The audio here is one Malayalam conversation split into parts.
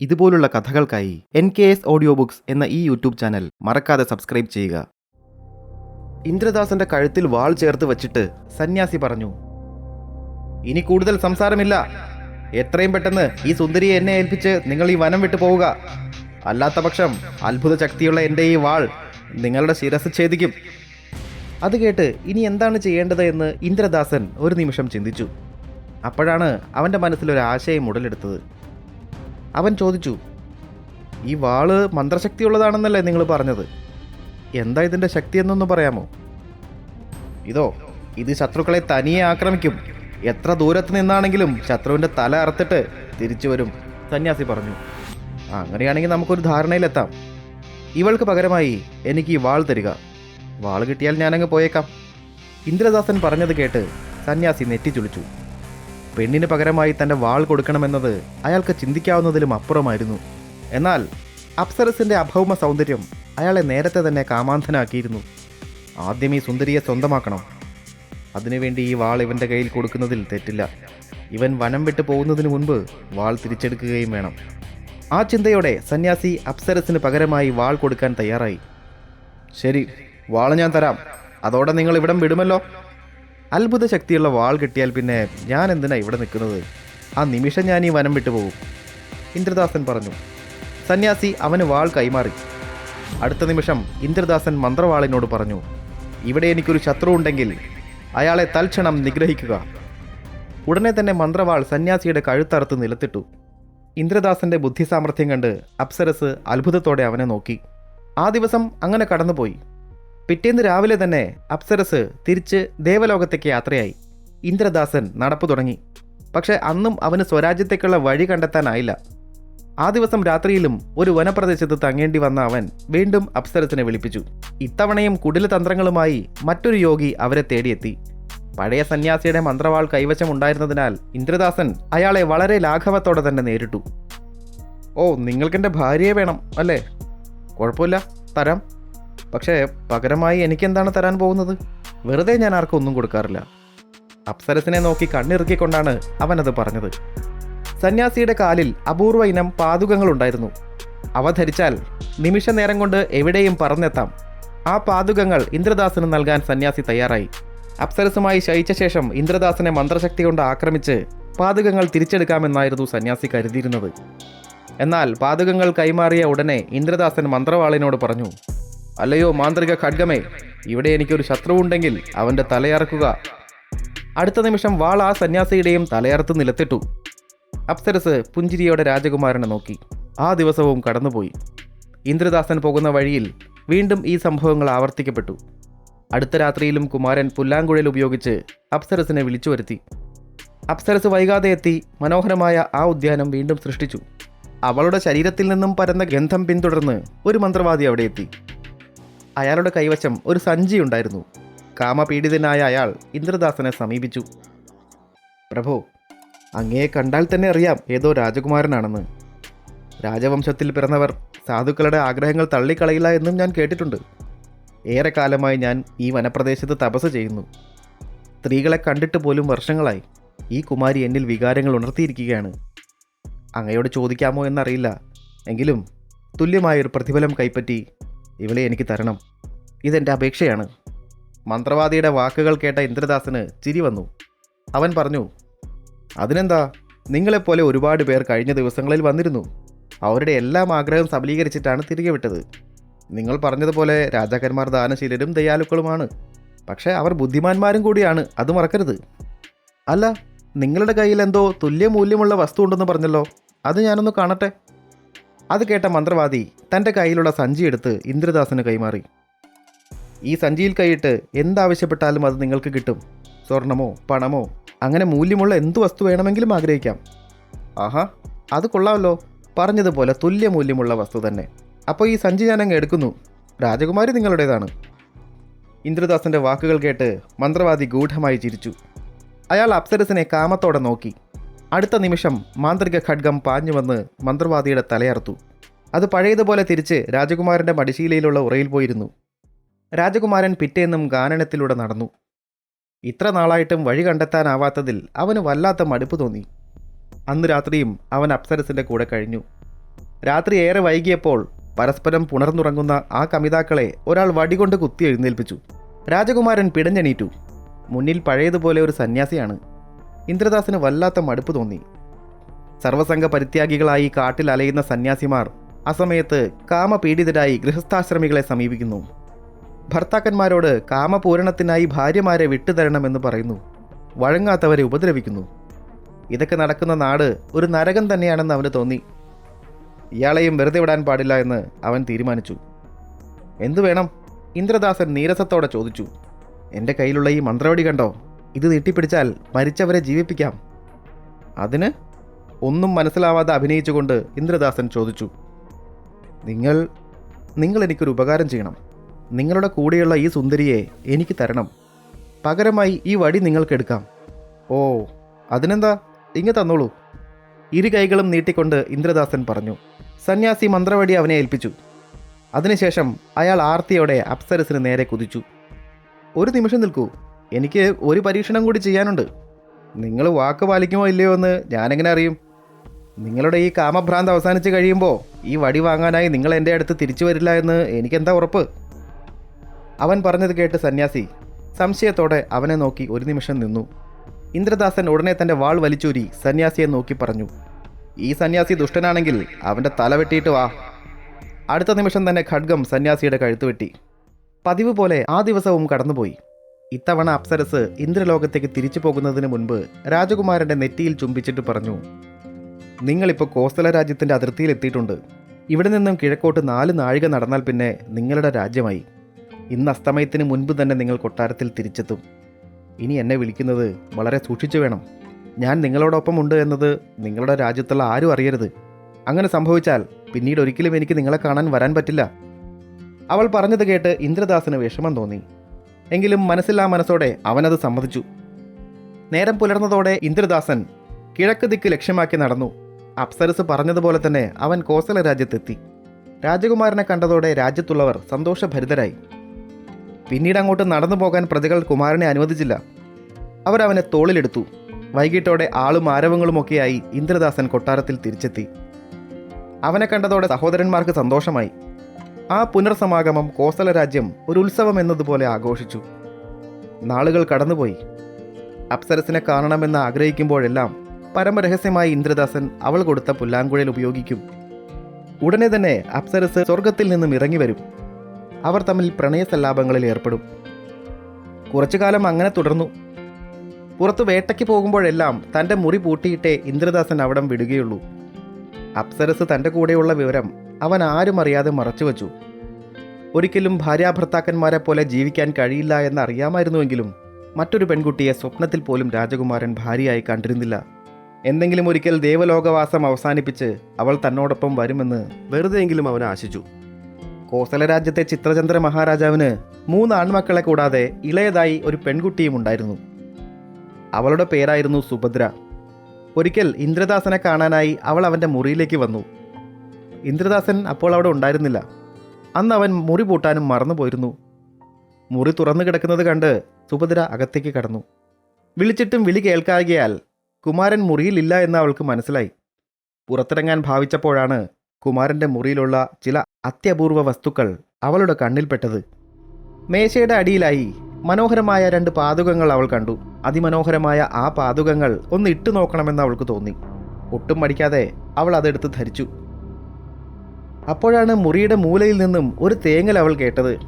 ഇതുപോലുള്ള കഥകൾക്കായി N K S audio books എന്ന ഈ യൂട്യൂബ് ചാനൽ മറക്കാതെ സബ്സ്ക്രൈബ് ചെയ്യുക. ഇന്ദ്രദാസന്റെ കഴുത്തിൽ വാൾ ചേർത്ത് വച്ചിട്ട് സന്യാസി പറഞ്ഞു ഇനി കൂടുതൽ സംസാരമില്ല. എത്രയും പെട്ടെന്ന് ഈ സുന്ദരിയെ എന്നെ ഏൽപ്പിച്ച് നിങ്ങൾ ഈ വനം വിട്ടു പോവുക. അല്ലാത്ത പക്ഷം അത്ഭുത ശക്തിയുള്ള എന്റെ ഈ വാൾ നിങ്ങളുടെ ശിരസ് ഛേദിക്കും. അത് കേട്ട് ഇനി എന്താണ് ചെയ്യേണ്ടത് എന്ന് ഇന്ദ്രദാസൻ ഒരു നിമിഷം ചിന്തിച്ചു. അപ്പോഴാണ് അവന്റെ മനസ്സിലൊരു ആശയം ഉടലെടുത്തത്. അവൻ ചോദിച്ചു ഈ വാൾ മന്ത്രശക്തിയുള്ളതാണെന്നല്ലേ നിങ്ങൾ പറഞ്ഞത്? എന്താ ഇതിന്റെ ശക്തി എന്നൊന്ന് പറയാമോ? ഇതോ ഇത് ശത്രുക്കളെ തനിയെ ആക്രമിക്കും. എത്ര ദൂരത്ത് നിന്നാണെങ്കിലും ശത്രുവിന്റെ തല അറുത്തിട്ട് തിരിച്ചു വരും സന്യാസി പറഞ്ഞു. അങ്ങനെയാണെങ്കിൽ നമുക്കൊരു ധാരണയിലെത്താം. ഇവൾക്ക് പകരമായി എനിക്ക് ഈ വാൾ തരിക. വാൾ കിട്ടിയാൽ ഞാനങ്ങ് പോയേക്കാം. ഇന്ദ്രദാസൻ പറഞ്ഞത് കേട്ട് സന്യാസി നെറ്റിച്ചുളിച്ചു പെണ്ണിന് പകരമായി തന്റെ വാൾ കൊടുക്കണമെന്നത് അയാൾക്ക് ചിന്തിക്കാവുന്നതിലും അപ്പുറമായിരുന്നു. എന്നാൽ അപ്സരസിന്റെ അഭൗമ സൗന്ദര്യം അയാളെ നേരത്തെ തന്നെ കാമാന്ധനാക്കിയിരുന്നു ആദ്യം ഈ സുന്ദരിയെ സ്വന്തമാക്കണം. അതിനുവേണ്ടി ഈ വാൾ ഇവന്റെ കയ്യിൽ കൊടുക്കുന്നതിൽ തെറ്റില്ല. ഇവൻ വനം വിട്ട് പോകുന്നതിന് മുൻപ് വാൾ തിരിച്ചെടുക്കുകയും വേണം. ആ ചിന്തയോടെ സന്യാസി അപ്സരസിന് പകരമായി വാൾ കൊടുക്കാൻ തയ്യാറായി. ശരി വാൾ ഞാൻ തരാം. അതോടെ നിങ്ങൾ ഇവിടം വിടുമല്ലോ. അത്ഭുത ശക്തിയുള്ള വാൾ കിട്ടിയാൽ പിന്നെ ഞാൻ എന്തിനാ ഇവിടെ നിൽക്കുന്നത്? ആ നിമിഷം ഞാൻ ഈ വനം വിട്ടുപോകും ഇന്ദ്രദാസൻ പറഞ്ഞു. സന്യാസി അവന് വാൾ കൈമാറി. അടുത്ത നിമിഷം ഇന്ദ്രദാസൻ മന്ത്രവാളിനോട് പറഞ്ഞു ഇവിടെ എനിക്കൊരു ശത്രു ഉണ്ടെങ്കിൽ അയാളെ തൽക്ഷണം നിഗ്രഹിക്കുക. ഉടനെ തന്നെ മന്ത്രവാൾ സന്യാസിയുടെ കഴുത്തറുത്ത് നിലത്തിട്ടു. ഇന്ദ്രദാസന്റെ ബുദ്ധിസാമർഥ്യം കണ്ട് അപ്സരസ് അത്ഭുതത്തോടെ അവനെ നോക്കി. ആ ദിവസം അങ്ങനെ കടന്നുപോയി. പിറ്റേന്ന് രാവിലെ തന്നെ അപ്സരസ് തിരിച്ച് ദേവലോകത്തേക്ക് യാത്രയായി. ഇന്ദ്രദാസൻ നടപ്പു തുടങ്ങി. പക്ഷെ അന്നും അവന് സ്വരാജ്യത്തേക്കുള്ള വഴി കണ്ടെത്താനായില്ല. ആ ദിവസം രാത്രിയിലും ഒരു വനപ്രദേശത്ത് തങ്ങേണ്ടി വന്ന അവൻ വീണ്ടും അപ്സരസിനെ വിളിപ്പിച്ചു. ഇത്തവണയും കുടിലതന്ത്രങ്ങളുമായി മറ്റൊരു യോഗി അവരെ തേടിയെത്തി. പഴയ സന്യാസിയുടെ മന്ത്രവാൾ കൈവശം ഉണ്ടായിരുന്നതിനാൽ ഇന്ദ്രദാസൻ അയാളെ വളരെ ലാഘവത്തോടെ തന്നെ നേരിട്ടു. ഓ നിങ്ങൾക്കെന്റെ ഭാര്യയെ വേണം അല്ലേ? കുഴപ്പമില്ല തരാം. പക്ഷേ പകരമായി എനിക്കെന്താണ് തരാൻ പോകുന്നത്? വെറുതെ ഞാൻ ആർക്കും ഒന്നും കൊടുക്കാറില്ല. അപ്സരസിനെ നോക്കി കണ്ണിറുക്കിക്കൊണ്ടാണ് അവനത് പറഞ്ഞത്. സന്യാസിയുടെ കാലിൽ അപൂർവ ഇനം പാതുകങ്ങളുണ്ടായിരുന്നു. അവ ധരിച്ചാൽ നിമിഷ നേരം കൊണ്ട് എവിടെയും പറന്നെത്താം. ആ പാതുകങ്ങൾ ഇന്ദ്രദാസന് നൽകാൻ സന്യാസി തയ്യാറായി. അപ്സരസുമായി ശയിച്ച ശേഷം ഇന്ദ്രദാസനെ മന്ത്രശക്തി കൊണ്ട് ആക്രമിച്ച് പാതകങ്ങൾ തിരിച്ചെടുക്കാമെന്നായിരുന്നു സന്യാസി കരുതിയിരുന്നത്. എന്നാൽ പാതകങ്ങൾ കൈമാറിയ ഉടനെ ഇന്ദ്രദാസൻ മന്ത്രവാളിനോട് പറഞ്ഞു അല്ലയോ മാന്ത്രിക ഖഡ്ഗമേ ഇവിടെ എനിക്കൊരു ശത്രുവുണ്ടെങ്കിൽ അവന്റെ തലയറക്കുക. അടുത്ത നിമിഷം വാൾ ആ സന്യാസിയുടെയും തലയറുത്ത് നിലത്തിട്ടു. അപ്സരസ് പുഞ്ചിരിയോടെ രാജകുമാരനെ നോക്കി. ആ ദിവസവും കടന്നുപോയി. ഇന്ദ്രദാസൻ പോകുന്ന വഴിയിൽ വീണ്ടും ഈ സംഭവങ്ങൾ ആവർത്തിക്കപ്പെട്ടു. അടുത്ത രാത്രിയിലും കുമാരൻ പുല്ലാങ്കുഴൽ ഉപയോഗിച്ച് അപ്സരസിനെ വിളിച്ചു വരുത്തി അപ്സരസ് വൈകാതെ എത്തി മനോഹരമായ ആ ഉദ്യാനം വീണ്ടും സൃഷ്ടിച്ചു. അവളുടെ ശരീരത്തിൽ നിന്നും പരന്ന ഗന്ധം പിന്തുടർന്ന് ഒരു മന്ത്രവാദി അവിടെ എത്തി. അയാളുടെ കൈവശം ഒരു സഞ്ചി ഉണ്ടായിരുന്നു. കാമപീഡിതനായ അയാൾ ഇന്ദ്രദാസനെ സമീപിച്ചു. പ്രഭു അങ്ങയെ കണ്ടാൽ തന്നെ അറിയാം ഏതോ രാജകുമാരനാണെന്ന്. രാജവംശത്തിൽ പിറന്നവർ സാധുക്കളുടെ ആഗ്രഹങ്ങൾ തള്ളിക്കളയില്ല എന്നും ഞാൻ കേട്ടിട്ടുണ്ട്. ഏറെക്കാലമായി ഞാൻ ഈ വനപ്രദേശത്ത് തപസ് ചെയ്യുന്നു. സ്ത്രീകളെ കണ്ടിട്ട് പോലും വർഷങ്ങളായി ഈ കുമാരി എന്നിൽ വികാരങ്ങൾ ഉണർത്തിയിരിക്കുകയാണ്. അങ്ങയോട് ചോദിക്കാമോ എന്നറിയില്ല. എങ്കിലും തുല്യമായൊരു പ്രതിഫലം കൈപ്പറ്റി ഇവളെ എനിക്ക് തരണം. ഇതെന്റെ അപേക്ഷയാണ്. മന്ത്രവാദിയുടെ വാക്കുകൾ കേട്ട ഇന്ദ്രദാസന് ചിരി വന്നു. അവൻ പറഞ്ഞു അതിനെന്താ? നിങ്ങളെപ്പോലെ ഒരുപാട് പേർ കഴിഞ്ഞ ദിവസങ്ങളിൽ വന്നിരുന്നു. അവരുടെ എല്ലാം ആഗ്രഹം സബലീകരിച്ചിട്ടാണ് തിരികെ വിട്ടത്. നിങ്ങൾ പറഞ്ഞതുപോലെ രാജാക്കന്മാർ ദാനശീലരും ദയാലുക്കളുമാണ്. പക്ഷേ അവർ ബുദ്ധിമാന്മാരും കൂടിയാണ് അത് മറക്കരുത്. അല്ല നിങ്ങളുടെ കയ്യിൽ എന്തോ തുല്യമൂല്യമുള്ള വസ്തു ഉണ്ടെന്ന് പറഞ്ഞല്ലോ അത് ഞാനൊന്ന് കാണട്ടെ? അത് കേട്ട മന്ത്രവാദി തന്റെ കയ്യിലുള്ള സഞ്ചി എടുത്ത് ഇന്ദ്രദാസിന് കൈമാറി. ഈ സഞ്ചിയിൽ കൈയിട്ട് എന്താവശ്യപ്പെട്ടാലും അത് നിങ്ങൾക്ക് കിട്ടും. സ്വർണമോ പണമോ അങ്ങനെ മൂല്യമുള്ള എന്ത് വസ്തു വേണമെങ്കിലും ആഗ്രഹിക്കാം. ആഹാ അത് കൊള്ളാമല്ലോ. പറഞ്ഞതുപോലെ തുല്യമൂല്യമുള്ള വസ്തു തന്നെ. അപ്പോൾ ഈ സഞ്ചി ഞാൻ അങ്ങ് എടുക്കുന്നു. രാജകുമാരി നിങ്ങളുടേതാണ്. ഇന്ദ്രദാസന്റെ വാക്കുകൾ കേട്ട് മന്ത്രവാദി ഗൂഢമായി ചിരിച്ചു. അയാൾ അപ്സരസിനെ കാമത്തോടെ നോക്കി. അടുത്ത നിമിഷം മാന്ത്രിക ഖഡ്ഗം പാഞ്ഞു വന്ന് മന്ത്രവാദിയുടെ തലയർത്തു അത് പഴയതുപോലെ തിരിച്ച് രാജകുമാരന്റെ മടിശീലയിലുള്ള ഉറയിൽ പോയിരുന്നു. രാജകുമാരൻ പിറ്റേന്നും ഗാനനത്തിലൂടെ നടന്നു. ഇത്ര നാളായിട്ടും വഴി കണ്ടെത്താനാവാത്തതിൽ അവന് വല്ലാത്ത മടുപ്പ് തോന്നി. അന്ന് രാത്രിയും അവൻ അപ്സരസിന്റെ കൂടെ കഴിഞ്ഞു. രാത്രി ഏറെ വൈകിയപ്പോൾ പരസ്പരം പുണർന്നുറങ്ങുന്ന ആ കമിതാക്കളെ ഒരാൾ വടികൊണ്ട് കുത്തി എഴുന്നേൽപ്പിച്ചു. രാജകുമാരൻ പിടഞ്ഞെണീറ്റു. മുന്നിൽ പഴയതുപോലെ ഒരു സന്യാസിയാണ്. ഇന്ദ്രദാസിന് വല്ലാത്ത മടുപ്പ് തോന്നി. സർവസംഘ പരിത്യാഗികളായി കാട്ടിൽ അലയുന്ന സന്യാസിമാർ ആ അസമയത്ത് കാമപീഡിതരായി ഗൃഹസ്ഥാശ്രമികളെ സമീപിക്കുന്നു. ഭർത്താക്കന്മാരോട് കാമപൂരണത്തിനായി ഭാര്യമാരെ വിട്ടുതരണമെന്ന് പറയുന്നു. വഴങ്ങാത്തവരെ ഉപദ്രവിക്കുന്നു. ഇതൊക്കെ നടക്കുന്ന നാട് ഒരു നരകം തന്നെയാണെന്ന് അവന് തോന്നി. ഇയാളെയും വെറുതെ വിടാൻ പാടില്ല എന്ന് അവൻ തീരുമാനിച്ചു. എന്തു വേണം? ഇന്ദ്രദാസൻ നീരസത്തോടെ ചോദിച്ചു. എന്റെ കയ്യിലുള്ള ഈ മന്ത്രവടി കണ്ടോ? ഇത് നീട്ടിപ്പിടിച്ചാൽ മരിച്ചവരെ ജീവിപ്പിക്കാം. അതിന്? ഒന്നും മനസ്സിലാവാതെ അഭിനയിച്ചുകൊണ്ട് ഇന്ദ്രദാസൻ ചോദിച്ചു. നിങ്ങൾ നിങ്ങൾ എനിക്കൊരു ഉപകാരം ചെയ്യണം. നിങ്ങളുടെ കൂടെയുള്ള ഈ സുന്ദരിയെ എനിക്ക് തരണം. പകരമായി ഈ വടി നിങ്ങൾക്കെടുക്കാം ഓ അതിനെന്താ? ഇങ്ങ് തന്നോളൂ. ഇരു കൈകളും നീട്ടിക്കൊണ്ട് ഇന്ദ്രദാസൻ പറഞ്ഞു. സന്യാസി മന്ത്രവടി അവനെ ഏൽപ്പിച്ചു. അതിനുശേഷം അയാൾ ആർത്തിയോടെ അപ്സരസിന് നേരെ കുതിച്ചു. ഒരു നിമിഷം നിൽക്കൂ. എനിക്ക് ഒരു പരീക്ഷണം കൂടി ചെയ്യാനുണ്ട്. നിങ്ങൾ വാക്ക് പാലിക്കുമോ ഇല്ലയോ എന്ന് ഞാനെങ്ങനെ അറിയും? നിങ്ങളുടെ ഈ കാമഭ്രാന്ത് അവസാനിച്ച് കഴിയുമ്പോൾ ഈ വടി വാങ്ങാനായി നിങ്ങൾ എന്റെ അടുത്ത് തിരിച്ചു വരില്ല എന്ന് എനിക്കെന്താ ഉറപ്പ്? അവൻ പറഞ്ഞത് കേട്ട് സന്യാസി സംശയത്തോടെ അവനെ നോക്കി ഒരു നിമിഷം നിന്നു. ഇന്ദ്രദാസൻ ഉടനെ തന്റെ വാൾ വലിച്ചൂരി സന്യാസിയെ നോക്കി പറഞ്ഞു. ഈ സന്യാസി ദുഷ്ടനാണെങ്കിൽ അവന്റെ തല വെട്ടിയിട്ട് വാ. അടുത്ത നിമിഷം തന്നെ ഖഡ്ഗം സന്യാസിയുടെ കഴുത്ത് വെട്ടി. പതിവ് പോലെ ആ ദിവസവും കടന്നുപോയി. ഇത്തവണ അപ്സരസ് ഇന്ദ്രലോകത്തേക്ക് തിരിച്ചു പോകുന്നതിന് മുൻപ് രാജകുമാരന്റെ നെറ്റിയിൽ ചുംബിച്ചിട്ട് പറഞ്ഞു നിങ്ങളിപ്പോൾ കോസല രാജ്യത്തിന്റെ അതിർത്തിയിൽ എത്തിയിട്ടുണ്ട്. ഇവിടെ നിന്നും കിഴക്കോട്ട് നാല് നാഴിക നടന്നാൽ പിന്നെ നിങ്ങളുടെ രാജ്യമായി. ഇന്ന് അസ്തമയത്തിന് മുൻപ് തന്നെ നിങ്ങൾ കൊട്ടാരത്തിൽ തിരിച്ചെത്തും. ഇനി എന്നെ വിളിക്കുന്നത് വളരെ സൂക്ഷിച്ചു വേണം. ഞാൻ നിങ്ങളോടൊപ്പം ഉണ്ട് എന്നത് നിങ്ങളുടെ രാജ്യത്തുള്ള ആരും അറിയരുത്. അങ്ങനെ സംഭവിച്ചാൽ പിന്നീട് ഒരിക്കലും എനിക്ക് നിങ്ങളെ കാണാൻ വരാൻ പറ്റില്ല. അവൾ പറഞ്ഞത് കേട്ട് ഇന്ദ്രദാസിന് വിഷമം തോന്നി. എങ്കിലും മനസ്സില്ലാ മനസ്സോടെ അവനത് സമ്മതിച്ചു. നേരം പുലർന്നതോടെ ഇന്ദ്രദാസൻ കിഴക്ക് ദിക്ക് ലക്ഷ്യമാക്കി നടന്നു. അപ്സരസ് പറഞ്ഞതുപോലെ തന്നെ അവൻ കോസല രാജ്യത്തെത്തി. രാജകുമാരനെ കണ്ടതോടെ രാജ്യത്തുള്ളവർ സന്തോഷഭരിതരായി. പിന്നീട് അങ്ങോട്ട് നടന്നു പോകാൻ പ്രതികൾ കുമാരനെ അനുവദിച്ചില്ല. അവരവനെ തോളിലെടുത്തു. വൈകിട്ടോടെ ആളും ആരവങ്ങളുമൊക്കെയായി ഇന്ദ്രദാസൻ കൊട്ടാരത്തിൽ തിരിച്ചെത്തി. അവനെ കണ്ടതോടെ സഹോദരന്മാർക്ക് സന്തോഷമായി. ആ പുനർസമാഗമം കോസല രാജ്യം ഒരു ഉത്സവം എന്നതുപോലെ ആഘോഷിച്ചു. നാളുകൾ കടന്നുപോയി. അപ്സരസിനെ കാണണമെന്ന് ആഗ്രഹിക്കുമ്പോഴെല്ലാം പരമരഹസ്യമായി ഇന്ദ്രദാസൻ അവൾ കൊടുത്ത പുല്ലാങ്കുഴൽ ഉപയോഗിക്കും. ഉടനെ തന്നെ അപ്സരസ് സ്വർഗത്തിൽ നിന്നും ഇറങ്ങി വരും. അവർ തമ്മിൽ പ്രണയസല്ലാപങ്ങളിൽ ഏർപ്പെടും. കുറച്ചു കാലം അങ്ങനെ തുടർന്നു. പുറത്ത് വേട്ടയ്ക്ക് പോകുമ്പോഴെല്ലാം തന്റെ മുറി പൂട്ടിയിട്ടേ ഇന്ദ്രദാസൻ അവിടം വിടുകയുള്ളൂ. അപ്സരസ് തന്റെ കൂടെയുള്ള വിവരം അവൻ ആരും അറിയാതെ മറച്ചുവെച്ചു ഒരിക്കലും ഭാര്യാഭർത്താക്കന്മാരെ പോലെ ജീവിക്കാൻ കഴിയില്ല എന്ന് അറിയാമായിരുന്നുവെങ്കിലും മറ്റൊരു പെൺകുട്ടിയെ സ്വപ്നത്തിൽ പോലും രാജകുമാരൻ ഭാര്യയായി കണ്ടിരുന്നില്ല. എന്തെങ്കിലും ഒരിക്കൽ ദേവലോകവാസം അവസാനിപ്പിച്ച് അവൾ തന്നോടൊപ്പം വരുമെന്ന് വെറുതെയെങ്കിലും അവൻ ആശിച്ചു. കോസല രാജ്യത്തെ ചിത്രചന്ദ്ര മഹാരാജാവിന് മൂന്ന് ആൺമക്കളെ കൂടാതെ ഇളയതായി ഒരു പെൺകുട്ടിയും ഉണ്ടായിരുന്നു. അവളുടെ പേരായിരുന്നു സുഭദ്ര. ഒരിക്കൽ ഇന്ദ്രദാസനെ കാണാനായി അവൾ അവന്റെ മുറിയിലേക്ക് വന്നു. ഇന്ദ്രദാസൻ അപ്പോൾ അവിടെ ഉണ്ടായിരുന്നില്ല. അന്ന് അവൻ മുറി പൂട്ടാനും മറന്നുപോയിരുന്നു മുറി തുറന്നു കിടക്കുന്നത് കണ്ട് സുഭദ്ര അകത്തേക്ക് കടന്നു. വിളിച്ചിട്ടും വിളി കേൾക്കാകിയാൽ കുമാരൻ മുറിയിലില്ല എന്ന് അവൾക്ക് മനസ്സിലായി. പുറത്തിറങ്ങാൻ ഭാവിച്ചപ്പോഴാണ് കുമാരന്റെ മുറിയിലുള്ള ചില അത്യപൂർവ വസ്തുക്കൾ അവളുടെ കണ്ണിൽപ്പെട്ടത് മേശയുടെ അടിയിലായി മനോഹരമായ രണ്ട് പാതുകങ്ങൾ അവൾ കണ്ടു. അതിമനോഹരമായ ആ പാതുകങ്ങൾ ഒന്ന് ഇട്ടു നോക്കണമെന്ന് അവൾക്ക് തോന്നി. ഒട്ടും മടിക്കാതെ അവൾ അതെടുത്ത് ധരിച്ചു. അപ്പോഴാണ് മുറിയുടെ മൂലയിൽ നിന്നും ഒരു തേങ്ങൽ അവൾ കേട്ടത്.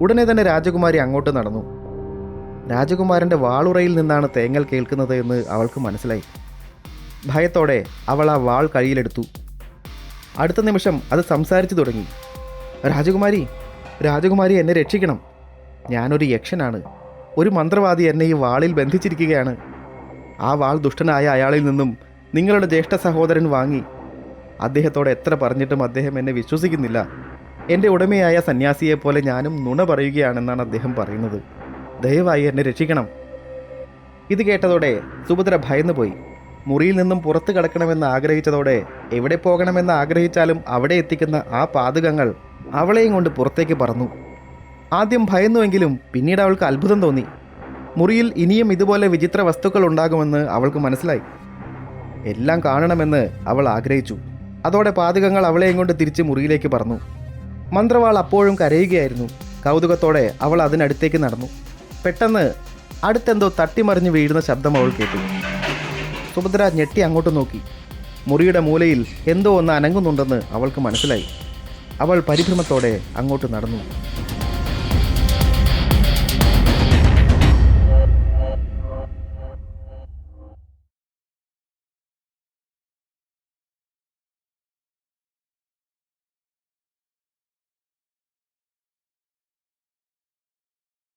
ഉടനെ തന്നെ രാജകുമാരി അങ്ങോട്ട് നടന്നു. രാജകുമാരന്റെ വാളുറയിൽ നിന്നാണ് തേങ്ങൽ കേൾക്കുന്നത് എന്ന് അവൾക്ക് മനസ്സിലായി. ഭയത്തോടെ അവൾ ആ വാൾ കയ്യിലെടുത്തു അടുത്ത നിമിഷം അത് സംസാരിച്ചു തുടങ്ങി. രാജകുമാരി രാജകുമാരി എന്നെ രക്ഷിക്കണം. ഞാനൊരു യക്ഷനാണ്. ഒരു മന്ത്രവാദി എന്നെ ഈ വാളിൽ ബന്ധിച്ചിരിക്കുകയാണ്. ആ വാൾ ദുഷ്ടനായ അയാളിൽ നിന്നും നിങ്ങളുടെ ജ്യേഷ്ഠ സഹോദരൻ വാങ്ങി. അദ്ദേഹത്തോട് എത്ര പറഞ്ഞിട്ടും അദ്ദേഹം എന്നെ വിശ്വസിക്കുന്നില്ല. എന്റെ ഉടമയായ സന്യാസിയെപ്പോലെ ഞാനും നുണ പറയുകയാണെന്നാണ് അദ്ദേഹം പറയുന്നത്. ദയവായി എന്നെ രക്ഷിക്കണം. ഇത് കേട്ടതോടെ സുഭദ്ര ഭയന്നുപോയി മുറിയിൽ നിന്നും പുറത്തു കടക്കണമെന്ന് ആഗ്രഹിച്ചതോടെ എവിടെ പോകണമെന്ന് ആഗ്രഹിച്ചാലും അവിടെ എത്തിക്കുന്ന ആ പാതകങ്ങൾ അവളെയും കൊണ്ട് പുറത്തേക്ക് പറന്നു. ആദ്യം ഭയന്നുവെങ്കിലും പിന്നീട് അവൾക്ക് അത്ഭുതം തോന്നി. മുറിയിൽ ഇനിയും ഇതുപോലെ വിചിത്ര വസ്തുക്കൾ ഉണ്ടാകുമെന്ന് അവൾക്ക് മനസ്സിലായി. എല്ലാം കാണണമെന്ന് അവൾ ആഗ്രഹിച്ചു. അതോടെ പാതകങ്ങൾ അവളെയും കൊണ്ട് തിരിച്ച് മുറിയിലേക്ക് പറഞ്ഞു മന്ത്രവാൾ അപ്പോഴും കരയുകയായിരുന്നു. കൗതുകത്തോടെ അവൾ അതിനടുത്തേക്ക് നടന്നു. പെട്ടെന്ന് അടുത്തെന്തോ തട്ടിമറിഞ്ഞ് വീഴുന്ന ശബ്ദം അവൾ കേട്ടു. സുഭദ്ര ഞെട്ടി അങ്ങോട്ട് നോക്കി. മുറിയുടെ മൂലയിൽ എന്തോ ഒന്ന് അനങ്ങുന്നുണ്ടെന്ന് അവൾക്ക് മനസ്സിലായി. അവൾ പരിഭ്രമത്തോടെ അങ്ങോട്ട് നടന്നു.